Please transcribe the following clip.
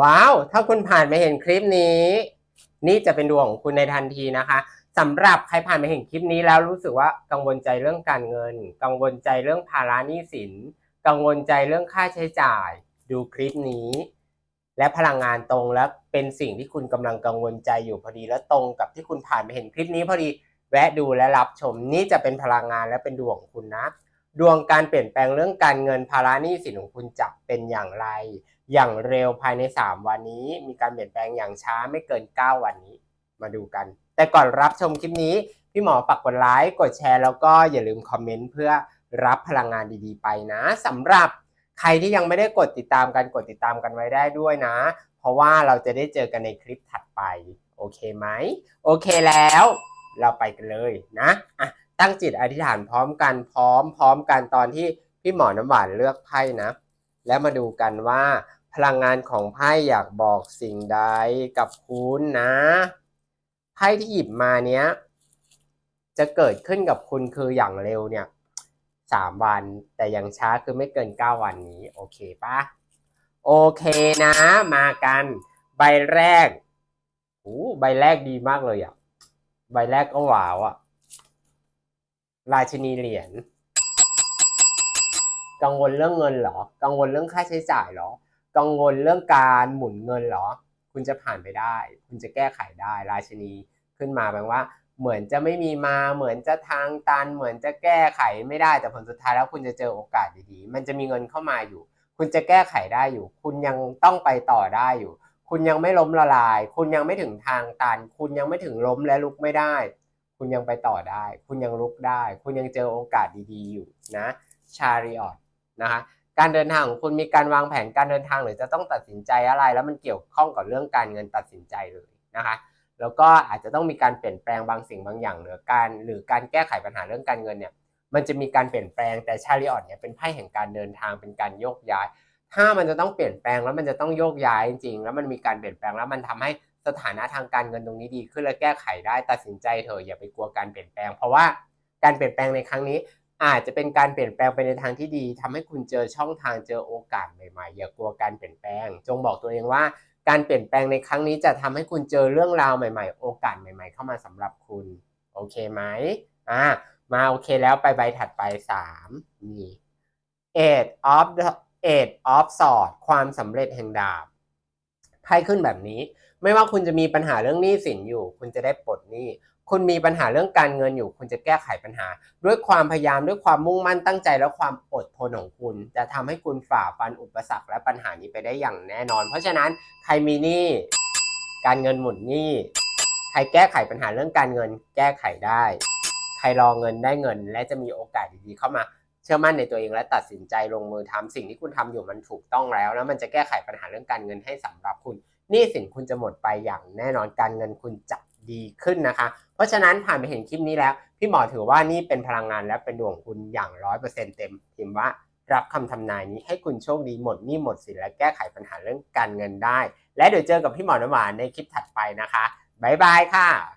ว้าว ถ้าคุณผ่านมาเห็นคลิปนี้ นี่จะเป็นดวงของคุณในทันทีนะคะสำหรับใครผ่านมาเห็นคลิปนี้แล้วรู้สึกว่ากังวลใจเรื่องการเงิน กังวลใจเรื่องภาระหนี้สิน กังวลใจเรื่องค่าใช้จ่าย ดูคลิปนี้ และพลังงานตรงและเป็นสิ่งที่คุณกำลังกังวลใจอยู่พอดีและตรงกับที่คุณผ่านมาเห็นคลิปนี้พอดีแวะดูและรับชมนี่จะเป็นพลังงานและเป็นดวงของคุณนะ ดวงการเปลี่ยนแปลงเรื่องการเงินภาระหนี้สินของคุณจะเป็นอย่างไร อย่างเร็วภายใน 3 วันนี้ มีการเปลี่ยนแปลงอย่างช้าไม่เกิน 9 วันนี้ มาดูกัน แต่ก่อนรับชมคลิปนี้ พี่หมอฝากกดไลค์กดแชร์แล้วก็อย่าลืมคอมเมนต์เพื่อรับพลังงานดีๆ ไปนะสำหรับใครที่ยังไม่ได้กดติดตามกันกดติดตามกันไว้ได้ด้วยนะ เพราะว่าเราจะได้เจอกันในคลิปถัดไป โอเคไหมโอเคแล้ว เราไปกันเลยนะอะตั้งจิตอธิษฐานพร้อมกันพร้อมพร้อมกันตอนที่พี่หมอน้ำหวานเลือกไพ่นะ แล้วมาดูกันว่า พลังงานของไพ่อยากบอกสิ่งใดกับคุณนะไพ่ที่หยิบมาเนี้ย จะเกิดขึ้นกับคุณคืออย่างเร็วเนี่ยสามวันแต่อย่างช้าคือไม่เกินเก้าวันนี้ โอเคปะโอเคนะ มากัน ใบแรกโอ้ใบแรกดีมากเลยอะใบแรกก็ว้าวอะราชินีเหรียญกังวลเรื่องเงินเหรอ กังวลเรื่องค่าใช้จ่ายเหรอ กังวลเรื่องการหมุนเงินเหรอ คุณจะผ่านไปได้ คุณจะแก้ไขได้ ราชินีขึ้นมาแปลว่า เหมือนจะไม่มีมา เหมือนจะทางตัน เหมือนจะแก้ไขไม่ได้ แต่ผลสุดท้ายแล้วคุณจะเจอโอกาสดีๆ มันจะมีเงินเข้ามาอยู่ คุณจะแก้ไขได้อยู่ คุณยังต้องไปต่อได้อยู่ คุณยังไม่ล้มละลาย คุณยังไม่ถึงทางตัน คุณยังไม่ถึงล้มและลุกไม่ได้ คุณยังไปต่อได้ คุณยังลุกได้ คุณยังเจอโอกาสดีๆ อยู่นะ ชาริออตนะคะ การเดินทางของคุณมีการวางแผนการเดินทางหรือจะต้องตัดสินใจอะไร แล้วมันเกี่ยวข้องกับเรื่องการเงินตัดสินใจเลยนะคะแล้วก็อาจจะต้องมีการเปลี่ยนแปลงบางสิ่งบางอย่างหรือการหรือการแก้ไขปัญหาเรื่องการเงินเนี่ยมันจะมีการเปลี่ยนแปลงแต่ชาริออตเนี่ยเป็นไพ่แห่งการเดินทางเป็นการโยกย้าย ถ้ามันจะต้องเปลี่ยนแปลงแล้วมันจะต้องโยกย้ายจริงๆแล้วมันมีการเปลี่ยนแปลงแล้วมันทำให้สถานะทางการเงินตรงนี้ดีขึ้นและแก้ไขได้ตัดสินใจเถอะอย่าไปกลัวการเปลี่ยนแปลง เพราะว่าการเปลี่ยนแปลงในครั้งนี้ อาจจะเป็นการเปลี่ยนแปลงไปในทางที่ดีทำให้คุณเจอช่องทางเจอโอกาสใหม่ๆ อย่ากลัวการเปลี่ยนแปลง จงบอกตัวเองว่าการเปลี่ยนแปลงในครั้งนี้จะทำให้คุณเจอเรื่องราวใหม่ๆ โอกาสใหม่ ๆ เข้ามาสำหรับคุณโอเคไหมอ่ามาโอเคแล้วไปใบถัดไปสามนี่ eight of the eight of sword ความสำเร็จแห่งดาบไพ่ขึ้นแบบนี้ ไม่ว่าคุณจะมีปัญหาเรื่องหนี้สินอยู่ คุณจะได้ปลดหนี้ คุณมีปัญหาเรื่องการเงินอยู่ คุณจะแก้ไขปัญหา ด้วยความพยายามด้วยความมุ่งมั่นตั้งใจและความอดทนของคุณ จะทำให้คุณฝ่าฟันอุปสรรคและปัญหานี้ไปได้อย่างแน่นอน เพราะฉะนั้นใครมีหนี้การเงินหมุนหนี้ใครแก้ไขปัญหาเรื่องการเงิน แก้ไขได้ ใครรอเงินได้เงิน และจะมีโอกาสดีๆเข้ามาเชื่อมั่นในตัวเองและตัดสินใจลงมือทำสิ่งที่คุณทำอยู่มันถูกต้องแล้ว แล้วมันจะแก้ไขปัญหาเรื่องการเงินให้สำหรับคุณหนี้สินคุณจะหมดไปอย่างแน่นอนการเงินคุณจะ ดีขึ้นนะคะ เพราะฉะนั้นผ่านไปเห็นคลิปนี้แล้ว พี่หมอถือว่านี่เป็นพลังงานและเป็นดวงคุณอย่างร้อยเปอร์เซ็นเต็มพิมพ์ว่ารับคำทำนายนี้ให้คุณโชคดีหมดหนี้หมดสินและแก้ไขปัญหาเรื่องการเงินได้ และเดี๋ยวเจอกับพี่หมอน้ำหวานในคลิปถัดไปนะคะบ๊ายบายค่ะ